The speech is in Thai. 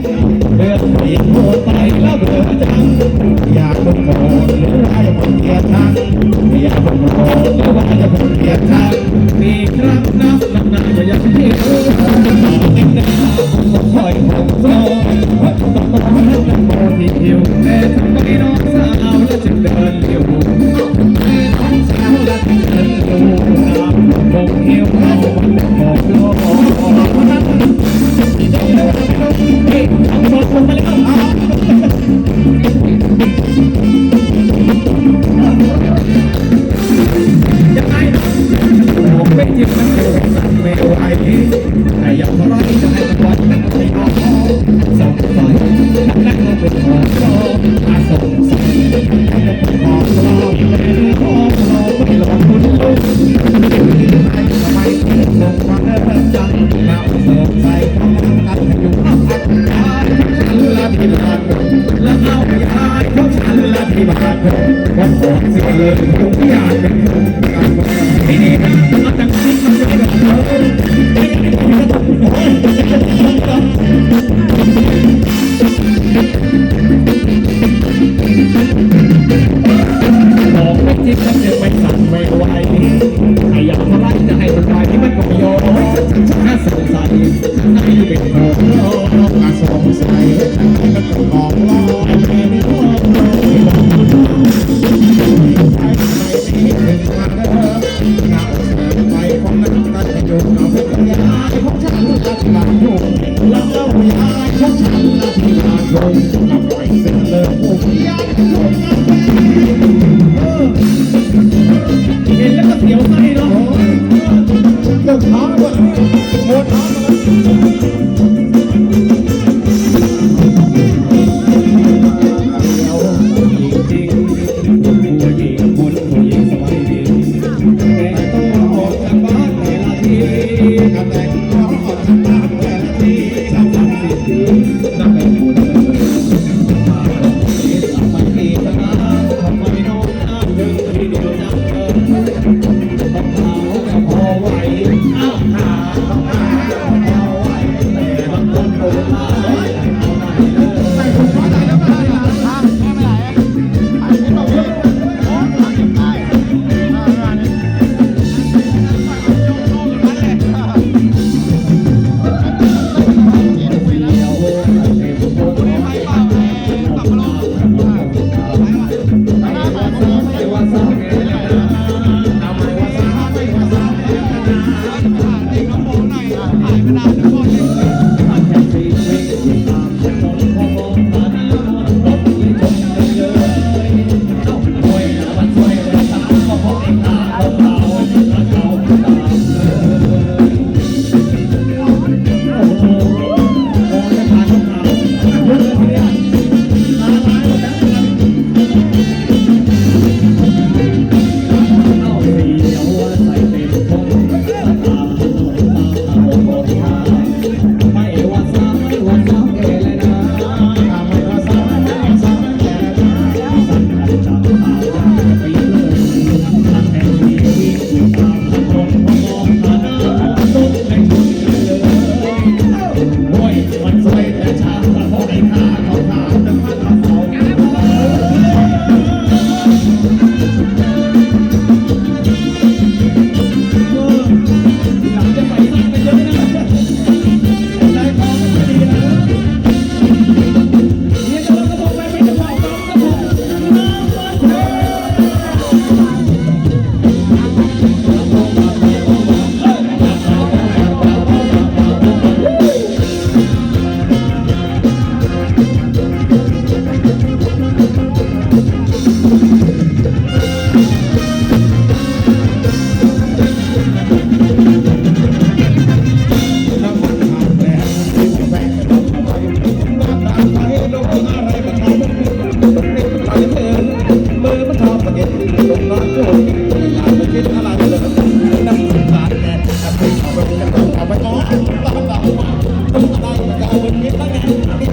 เรื่องนี้โหดไปแล้วเธอจังอยากคนโหดหรืคนเกลียดชังอยากคนโหดหรืคนเกลียดชังมีครับนั effective ng kanyang IOIP. Kaya maraming na หละที่บาทผมวันขอสิเลยผมอยากเป็นคนกันที่นี่นะเาตั้งใจทำให้เราได้บอกไม่คิดว่าจะไปสั่งไม่ไหวไอ้อยากมาไล่จะให้มันตายที่มันก็ไม่ยอมน่าสงสารน่าอยู่เป็นโง่อาสงสัย Maria, อบตอบตได้เอาเปนมิตรแล้ไง